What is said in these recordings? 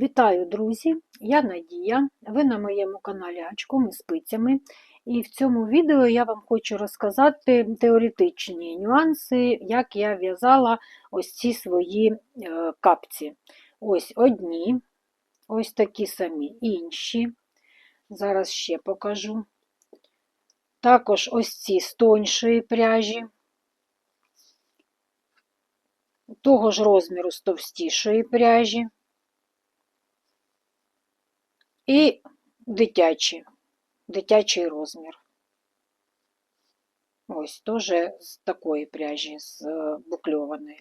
Вітаю, друзі! Я Надія. Ви на моєму каналі Гачком і спицями. І в цьому відео я вам хочу розказати теоретичні нюанси, як я в'язала ось ці свої е, капці. Ось одні, ось такі самі інші. Зараз ще покажу. Також ось ці з тоншої пряжі, того ж розміру з товстішої пряжі. І дитячі, дитячий розмір. Ось теж з такої пряжі, з е, букльованої.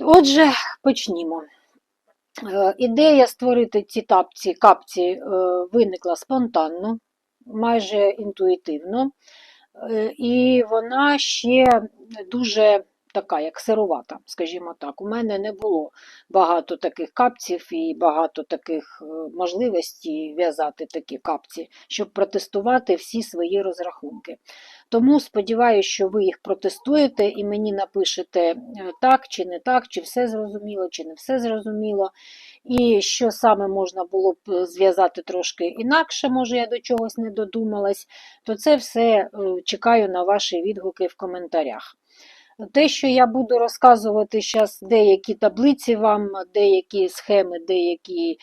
Отже, почнімо. Е, Ідея створити ці тапці, капці е, виникла спонтанно, майже інтуїтивно, і вона ще дуже така, як сировата, скажімо так. У мене не було багато таких капців і багато таких е, можливостей в'язати такі капці, щоб протестувати всі свої розрахунки. Тому сподіваюся, що ви їх протестуєте і мені напишете е, так чи не так, чи все зрозуміло, чи не все зрозуміло. І що саме можна було б зв'язати трошки інакше, може я до чогось не додумалась, то це все е, чекаю на ваші відгуки в коментарях. Те, що я буду розказувати зараз деякі таблиці вам, деякі схеми, деякі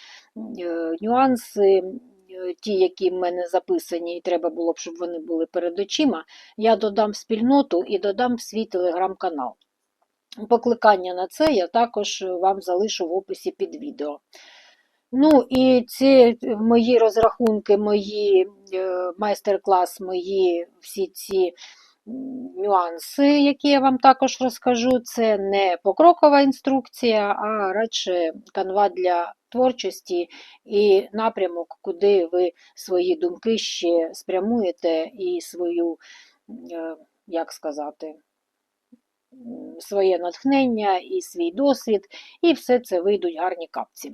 е, нюанси, е, ті, які в мене записані, і треба було б, щоб вони були перед очима, я додам спільноту і додам свій телеграм-канал. Покликання на це я також вам залишу в описі під відео. Ну і ці мої розрахунки, мої е, майстер-клас, мої всі ці нюанси, які я вам також розкажу, це не покрокова інструкція, а радше канва для творчості і напрямок, куди ви свої думки ще спрямуєте і свою, е, як сказати, своє натхнення і свій досвід, і все це вийдуть гарні капці.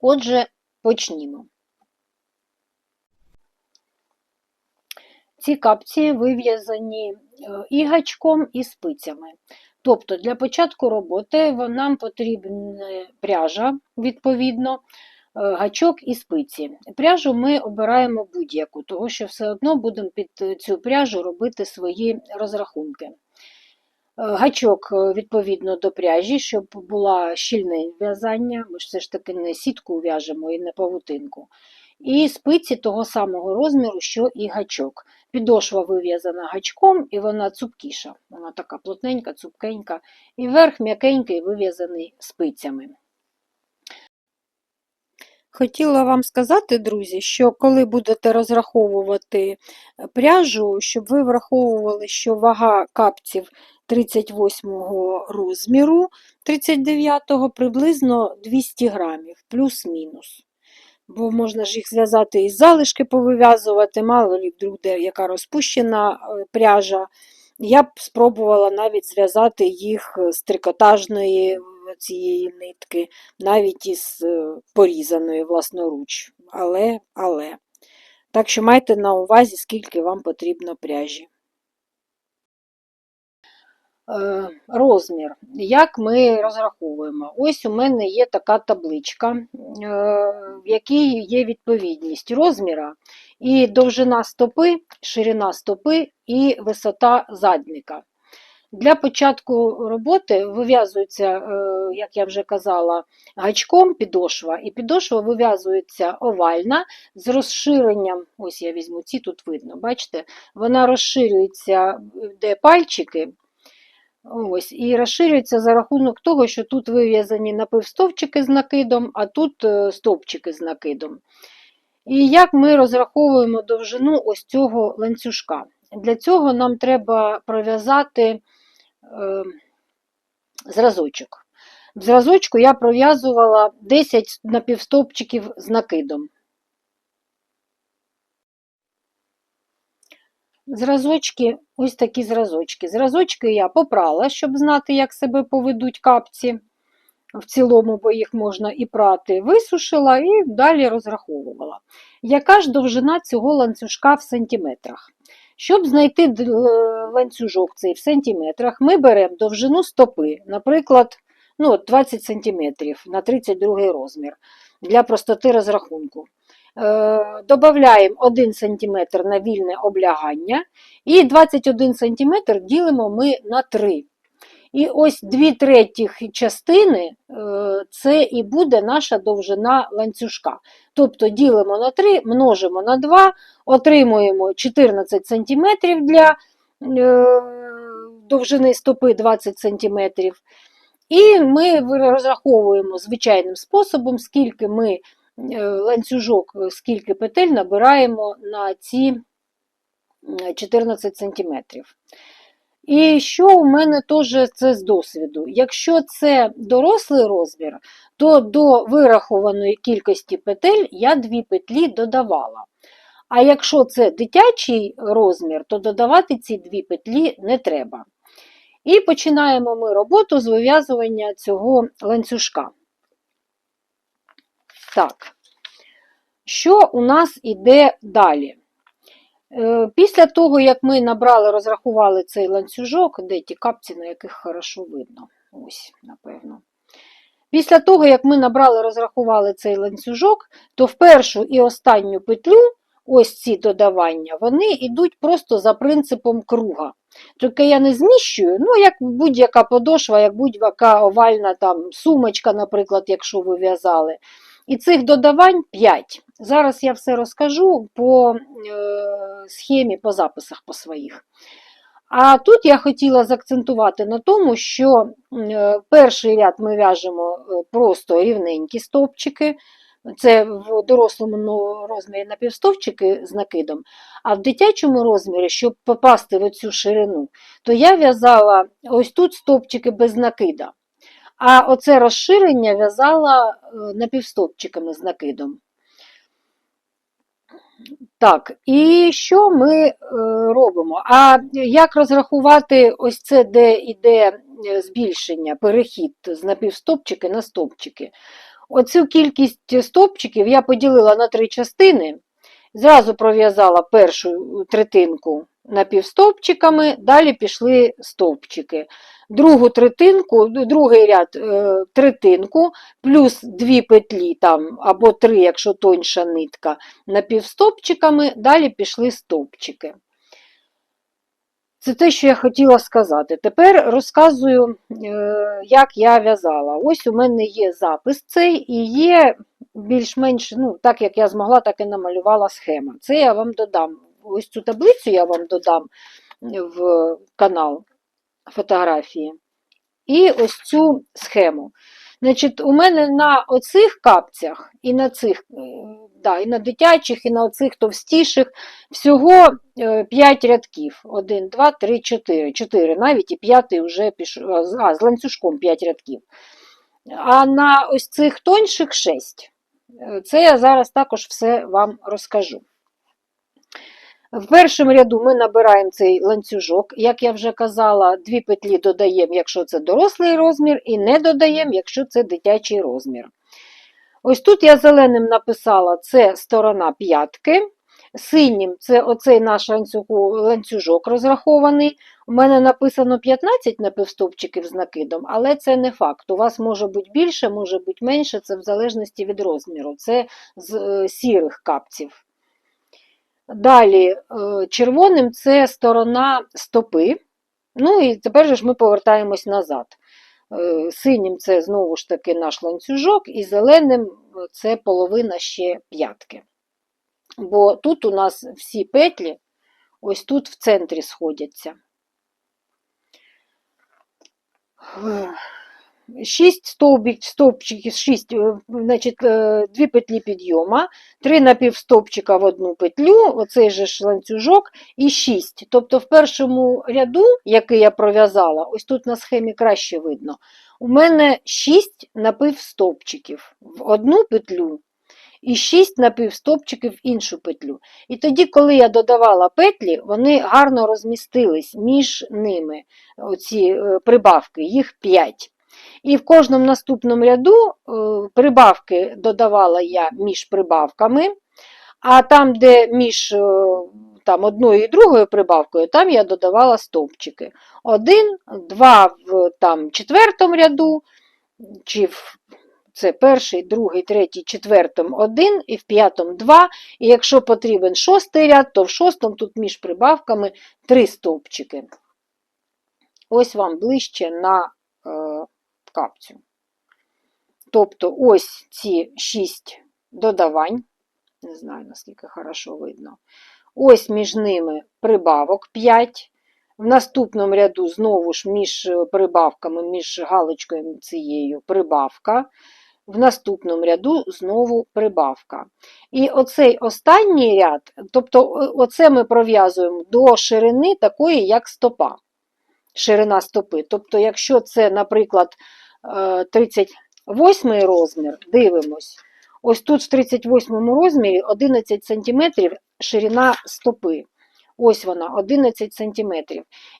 Отже, почнімо. Ці капці вив'язані і гачком, і спицями. Тобто для початку роботи нам потрібна пряжа, відповідно, гачок і спиці. Пряжу ми обираємо будь-яку, тому що все одно будемо під цю пряжу робити свої розрахунки. Гачок, відповідно до пряжі, щоб була щільне в'язання, ми ж все ж таки не сітку в'яжемо і не павутинку. І спиці того самого розміру, що і гачок. Підошва вив'язана гачком, і вона цупкіша. Вона така плотненька, цупкенька, і верх м'якенький вив'язаний спицями. Хотіла вам сказати, друзі, що коли будете розраховувати пряжу, щоб ви враховували, що вага капців 38 розміру, 39-го приблизно 200 грамів, плюс-мінус. Бо можна ж їх зв'язати і залишки повив'язувати, мало лі вдруг де яка розпущена е, пряжа. Я б спробувала навіть зв'язати їх з трикотажної цієї нитки, навіть із е, порізаної власноруч. Але, але. Так що майте на увазі, скільки вам потрібно пряжі. Е, розмір. Як ми розраховуємо? Ось у мене є така табличка, е, в якій є відповідність розміра і довжина стопи, ширина стопи і висота задника. Для початку роботи вив'язується, е, як я вже казала, гачком підошва, і підошва вив'язується овальна з розширенням, ось я візьму ці, тут видно, бачите, вона розширюється, де пальчики. Ось, І розширюється за рахунок того, що тут вив'язані напівстовпчики з накидом, а тут е, стовпчики з накидом. І як ми розраховуємо довжину ось цього ланцюжка? Для цього нам треба пров'язати е, зразочок. В зразочку я пров'язувала 10 напівстовпчиків з накидом. Зразочки, ось такі зразочки. Зразочки я попрала, щоб знати, як себе поведуть капці. В цілому, бо їх можна і прати, висушила і далі розраховувала. Яка ж довжина цього ланцюжка в сантиметрах? Щоб знайти ланцюжок цей в сантиметрах, ми беремо довжину стопи, наприклад, ну, 20 см на 32 розмір для простоти розрахунку. Додаємо 1 см на вільне облягання і 21 см ділимо ми на 3. І ось 2 третіх частини е, це і буде наша довжина ланцюжка. Тобто ділимо на 3, множимо на 2, отримуємо 14 см для е, довжини стопи 20 см. І ми розраховуємо звичайним способом, скільки ми ланцюжок, скільки петель набираємо на ці 14 см. І що у мене теж це з досвіду? Якщо це дорослий розмір, то до вирахованої кількості петель я дві петлі додавала. А якщо це дитячий розмір, то додавати ці дві петлі не треба. І починаємо ми роботу з вив'язування цього ланцюжка. Так, що у нас іде далі? Е, Після того, як ми набрали, розрахували цей ланцюжок, де ті капці, на яких хорошо видно. Ось, напевно. Після того, як ми набрали, розрахували цей ланцюжок, то в першу і останню петлю, ось ці додавання, вони йдуть просто за принципом круга. Тільки я не зміщую, ну, як будь-яка подошва, як будь-яка овальна там, сумочка, наприклад, якщо ви в'язали. І цих додавань 5. Зараз я все розкажу по е, схемі, по записах по своїх. А тут я хотіла заакцентувати на тому, що е, перший ряд ми в'яжемо е, просто рівненькі стовпчики. Це в дорослому ну, розмірі напівстовпчики з накидом, а в дитячому розмірі, щоб попасти в цю ширину, то я в'язала ось тут стовпчики без накида. А оце розширення в'язала е, напівстовпчиками з накидом. Так, і що ми е, робимо? А як розрахувати ось це, де йде е, збільшення, перехід з напівстопчики на стопчики? Оцю кількість стопчиків я поділила на три частини. Зразу пров'язала першу третинку напівстовпчиками, далі пішли стовпчики. Другу третинку, другий ряд е, третинку, плюс дві петлі там, або три, якщо тоньша нитка, напівстовпчиками, далі пішли стовпчики. Це те, що я хотіла сказати. Тепер розказую, е, як я в'язала. Ось у мене є запис цей і є більш-менш, ну, так як я змогла, так і намалювала схема. Це я вам додам. Ось цю таблицю я вам додам в канал фотографії. І ось цю схему. Значить, У мене на оцих капцях, і на цих, е, да, і на дитячих, і на оцих товстіших всього 5 е, рядків. 1, 2, 3, 4. 4 навіть і п'ятий вже пішов, а, з ланцюжком 5 рядків. А на ось цих тонших 6. Е, це я зараз також все вам розкажу. В першому ряду ми набираємо цей ланцюжок, як я вже казала, дві петлі додаємо, якщо це дорослий розмір, і не додаємо, якщо це дитячий розмір. Ось тут я зеленим написала це сторона п'ятки. Синім це оцей наш ланцюжок розрахований. У мене написано 15 напівстопчиків з накидом, але це не факт. У вас може бути більше, може бути менше, це в залежності від розміру. Це з е, сірих капців. Далі, е, червоним це сторона стопи. Ну і тепер ж ми повертаємось назад. Е, синім це знову ж таки наш ланцюжок, і зеленим це половина ще п'ятки. Бо тут у нас всі петлі ось тут в центрі сходяться. 6 стовбик, стовпчиків, 6, значить, дві петлі підйома, 3 напівстовпчика в одну петлю, оцей же ж ланцюжок, і 6. Тобто в першому ряду, який я пров'язала, ось тут на схемі краще видно, у мене 6 напівстовпчиків в одну петлю і 6 напівстовпчиків в іншу петлю. І тоді, коли я додавала петлі, вони гарно розмістились між ними, оці е, прибавки, їх 5. І в кожному наступному ряду е, прибавки додавала я між прибавками, а там, де між е, там, одною і другою прибавкою, там я додавала стовпчики. Один, два в там, четвертому ряду, чи в це перший, другий, третій, четвертому один, і в п'ятому два. І якщо потрібен шостий ряд, то в шостому тут між прибавками три стовпчики. Ось вам ближче на капцю. Тобто ось ці шість додавань. Не знаю, наскільки хорошо видно. Ось між ними прибавок 5. В наступному ряду знову ж між е, прибавками, між галочкою цією прибавка. В наступному ряду знову прибавка. І оцей останній ряд, тобто оце ми пров'язуємо до ширини такої, як стопа. Ширина стопи. Тобто, якщо це, наприклад, е, 38 розмір, дивимось. Ось тут в 38 розмірі 11 см ширина стопи. Ось вона, 11 см.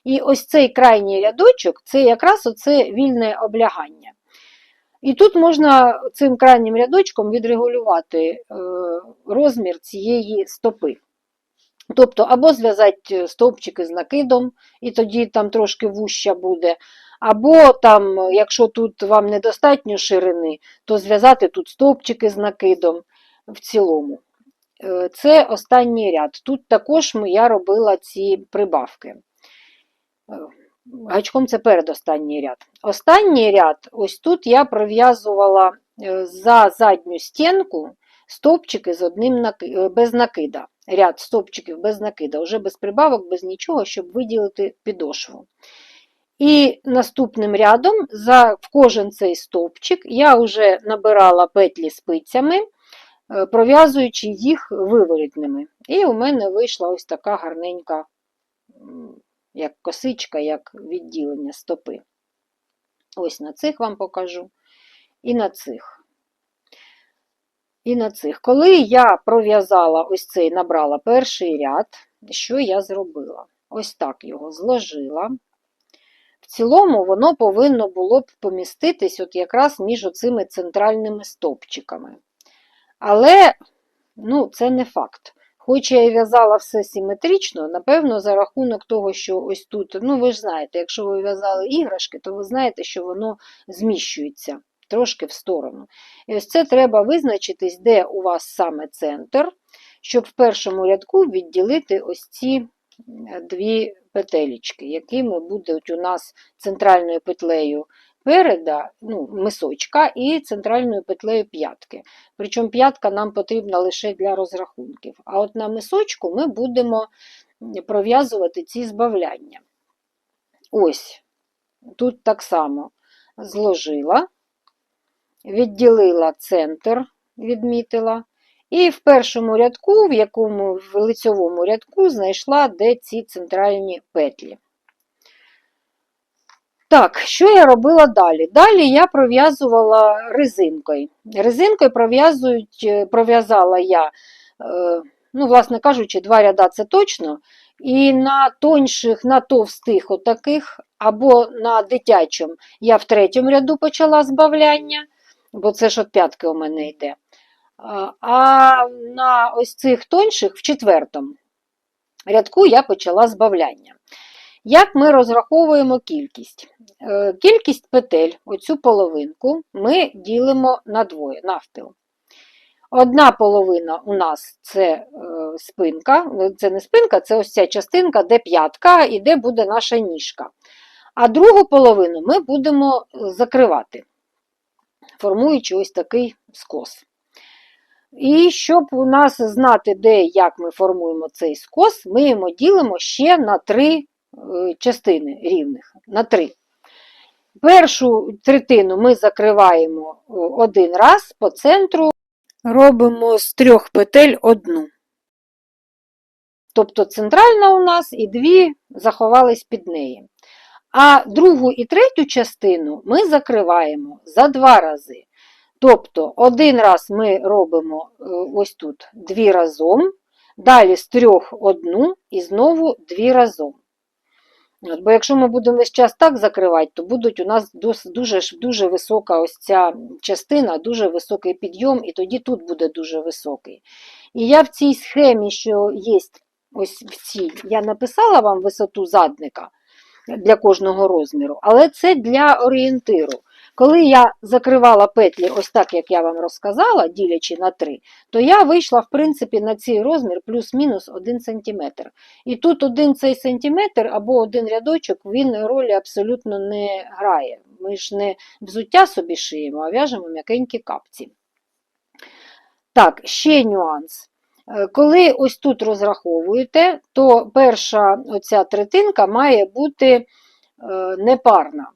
І ось цей крайній рядочок це якраз оце вільне облягання. І тут можна цим крайнім рядочком відрегулювати е, розмір цієї стопи. Тобто, або зв'язати стовпчики з накидом, і тоді там трошки вуща буде. Або там, якщо тут вам недостатньо ширини, то зв'язати тут стовпчики з накидом в цілому. Е, Це останній ряд. Тут також я робила ці прибавки. Е, Гачком це передостанній ряд. Останній ряд, ось тут я пров'язувала е, за задню стінку стовпчики з одним без накида. Ряд стовпчиків без накида, вже без прибавок, без нічого, щоб виділити підошву. І наступним рядом за в кожен цей стовпчик я вже набирала петлі спицями, е, пров'язуючи їх виворітними. І у мене вийшла ось така гарненька, як косичка, як відділення стопи. Ось на цих вам покажу. І на цих. І на цих. Коли я пров'язала ось цей, набрала перший ряд, що я зробила? Ось так його зложила. Цілому воно повинно було б поміститись от якраз між оцими центральними стовпчиками. Але ну, це не факт. Хоч я і в'язала все симетрично, напевно, за рахунок того, що ось тут, ну ви ж знаєте, якщо ви в'язали іграшки, то ви знаєте, що воно зміщується трошки в сторону. І ось це треба визначитись, де у вас саме центр, щоб в першому рядку відділити ось ці дві петелечки, якими будуть у нас центральною петлею переда, ну, мисочка і центральною петлею п'ятки. Причому п'ятка нам потрібна лише для розрахунків. А от на мисочку ми будемо пров'язувати ці збавляння. Ось, тут так само зложила, відділила центр, відмітила. І в першому рядку, в якому в лицьовому рядку, знайшла, де ці центральні петлі. Так, що я робила далі? Далі я пров'язувала резинкою. Резинкою е, пров'язала я, е, ну, власне кажучи, два ряда це точно. І на тонших, на товстих отаких, або на дитячому я в третьому ряду почала збавляння, бо це ж от п'ятки у мене йде. А- на ось цих тонших в четвертому рядку я почала збавляння. Як ми розраховуємо кількість? Е, Кількість петель, оцю половинку, ми ділимо на двоє, навпіл. Одна половина у нас це е, спинка, е, це не спинка, це ось ця частинка, де п'ятка і де буде наша ніжка. А другу половину ми будемо закривати, формуючи ось такий скос. І щоб у нас знати, де і як ми формуємо цей скос, ми його ділимо ще на три е, частини рівних. На три. Першу третину ми закриваємо е, один раз по центру, робимо з трьох петель одну. Тобто центральна у нас і дві заховались під неї. А другу і третю частину ми закриваємо за два рази. Тобто один раз ми робимо е, ось тут дві разом, далі з трьох одну і знову дві разом. От, бо якщо ми будемо весь час так закривати, то будуть у нас дуже, дуже висока ось ця частина, дуже високий підйом, і тоді тут буде дуже високий. І я в цій схемі, що є ось в цій, я написала вам висоту задника для кожного розміру, але це для орієнтиру. Коли я закривала петлі ось так, як я вам розказала, ділячи на 3, то я вийшла, в принципі, на цей розмір плюс-мінус 1 см. І тут один цей сантиметр або один рядочок, він ролі абсолютно не грає. Ми ж не взуття собі шиємо, а в'яжемо м'якенькі капці. Так, ще нюанс. Е, Коли ось тут розраховуєте, то перша оця третинка має бути е, непарна.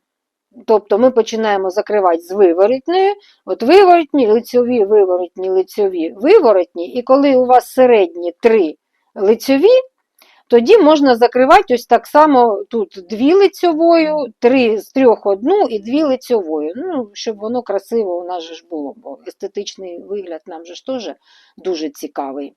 Тобто ми починаємо закривати з виворотньої, от виворотні, лицьові, виворотні, лицьові, виворотні, і коли у вас середні три лицьові, тоді можна закривати ось так само тут дві лицьовою, три з трьох одну і дві лицьовою. Ну, щоб воно красиво у нас же ж було, бо естетичний вигляд нам же ж теж дуже цікавий.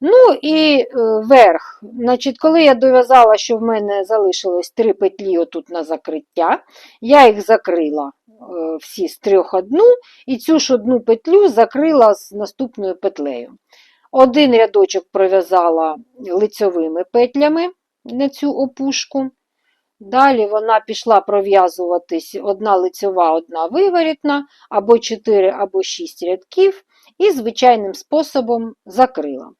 Ну і е, верх. Значить, коли я дов'язала, що в мене залишилось три петлі отут на закриття, я їх закрила е, всі з трьох одну, і цю ж одну петлю закрила з наступною петлею. Один рядочок пров'язала лицьовими петлями на цю опушку. Далі вона пішла пров'язуватись одна лицьова, одна виворітна, або 4, або 6 рядків, і звичайним способом закрила.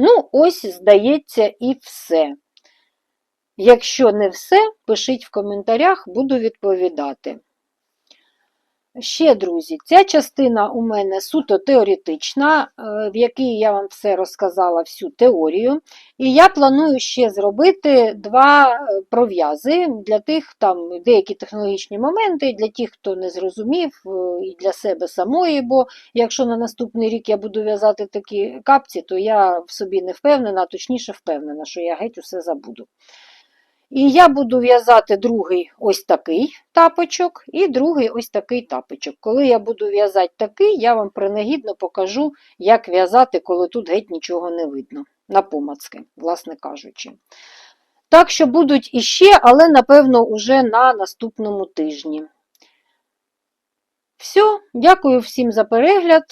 Ну, ось, здається, і все. Якщо не все, пишіть в коментарях, буду відповідати. Ще, друзі, ця частина у мене суто теоретична, е, в якій я вам все розказала всю теорію. І я планую ще зробити два е, пров'язи для тих, там деякі технологічні моменти, для тих, хто не зрозумів, е, і для себе самої, бо якщо на наступний рік я буду в'язати такі капці, то я в собі не впевнена, а точніше впевнена, що я геть усе забуду. І я буду в'язати другий ось такий тапочок і другий ось такий тапочок. Коли я буду в'язати такий, я вам принагідно покажу, як в'язати, коли тут геть нічого не видно. На помацки, власне кажучи. Так що будуть іще, але, напевно, уже на наступному тижні. Все, дякую всім за перегляд.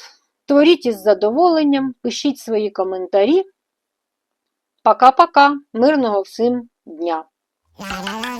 Творіть із задоволенням, пишіть свої коментарі. Пока-пока. Мирного всім дня! lá, lá, lá.